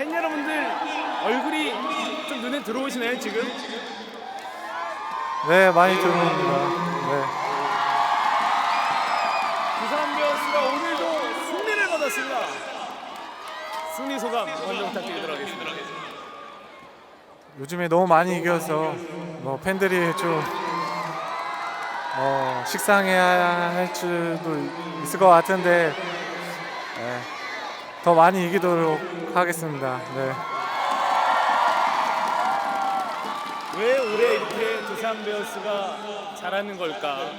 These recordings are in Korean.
팬 여러분들 얼굴이 좀 눈에 들어오시나요 지금? 네, 많이 들어옵니다. 네. 부산 베어스가 오늘도 승리를 거뒀습니다. 승리 소감 먼저 부탁드리도록 하겠습니다. 요즘에 너무 많이 이겨서 뭐 팬들이 좀 어, 식상해야 할 수도 있을 것 같은데 네, 더 많이 이기도록 하겠습니다. 네. 왜 올해 이렇게 두산 베어스가 잘하는 걸까?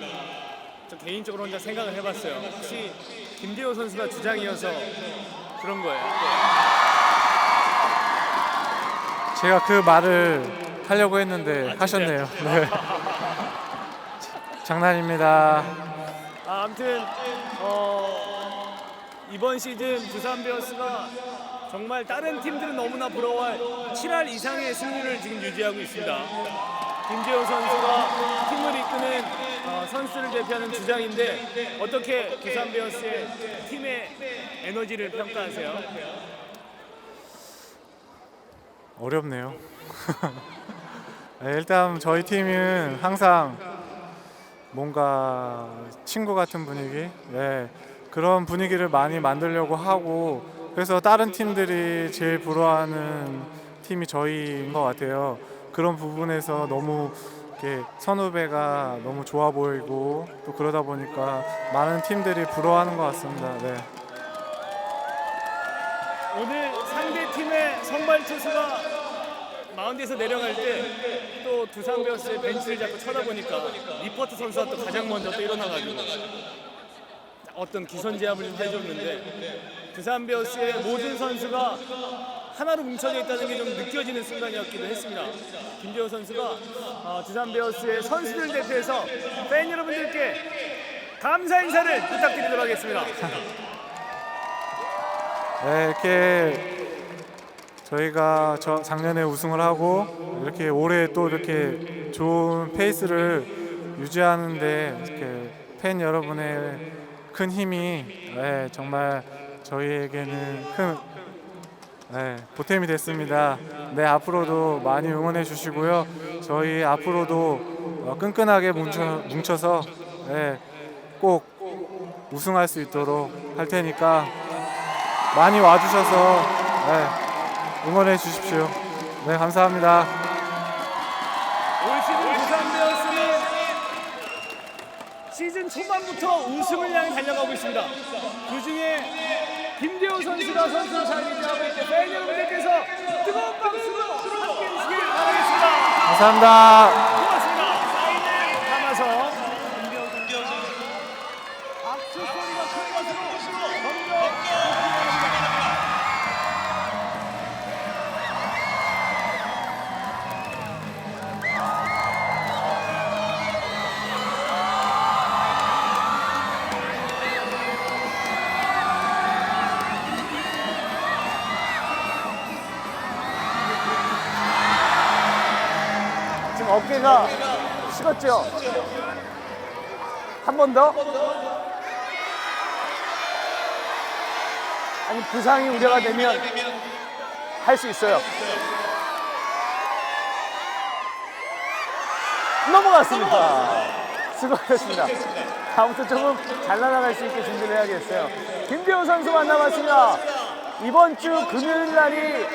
저 개인적으로 혼자 생각을 해봤어요. 혹시 김대호 선수가 주장이어서 그런 거예요. 제가 그 말을 하려고 했는데 하셨네요. 네. 장난입니다. 아, 아무튼 어, 이번 시즌 두산 베어스가 정말 다른 팀들은 너무나 부러워할 7할 이상의 승률을 지금 유지하고 있습니다. 김재호 선수가 팀을 이끄는 어, 선수를 대표하는 주장인데 어떻게 두산 베어스의 팀의 에너지를 평가하세요? 어렵네요. 네, 일단 저희 팀은 항상 뭔가 친구 같은 분위기, 네, 그런 분위기를 많이 만들려고 하고 그래서 다른 팀들이 제일 부러워하는 팀이 저희인 것 같아요. 그런 부분에서 너무 선후배가 너무 좋아 보이고 또 그러다 보니까 많은 팀들이 부러워하는 것 같습니다. 네. 오늘 상대 팀의 선발 투수가 마운드에서 내려갈 때 또 두산 베어스의 벤치를 자꾸 쳐다보니까 리포트 선수가 또 가장 먼저 또 일어나가지고 어떤 기선 제압을 좀 해줬는데 두산 베어스의 모든 선수가 하나로 뭉쳐져 있다는 게 좀 느껴지는 순간이었기도 했습니다. 김재호 선수가 어, 두산 베어스의 선수들 대표해서 팬 여러분들께 감사 인사를 부탁드리도록 하겠습니다. 네, 이렇게 저희가 저 작년에 우승을 하고 이렇게 올해 또 이렇게 좋은 페이스를 유지하는데 이렇게 팬 여러분의 큰 힘이 네, 정말 저희에게는 큰 네, 보탬이 됐습니다. 네, 앞으로도 많이 응원해 주시고요. 저희 앞으로도 어, 끈끈하게 뭉쳐, 뭉쳐서 네, 꼭 우승할 수 있도록 할 테니까 많이 와주셔서 네, 응원해 주십시오. 네, 감사합니다. 올 시즌 베어스는 시즌 초반부터 우승을 향해 달려가고 있습니다. 그 중에 김대호 선수가 선수로 잘 리드하고 있고 팬 여러분들께서 뜨거운 박수로 함께 해주시길 바라겠습니다. 감사합니다. 고맙습니다. 사인을 담아서 박수 소리가 큰 것으로 먼저 어깨가 식었죠? 한 번 더? 아니 부상이 우려가 되면 할 수 있어요. 넘어갔습니다. 수고하셨습니다. 다음부터 조금 잘 날아갈 수 있게 준비를 해야겠어요. 김대호 선수 만나봤습니다. 이번 주 금요일 날이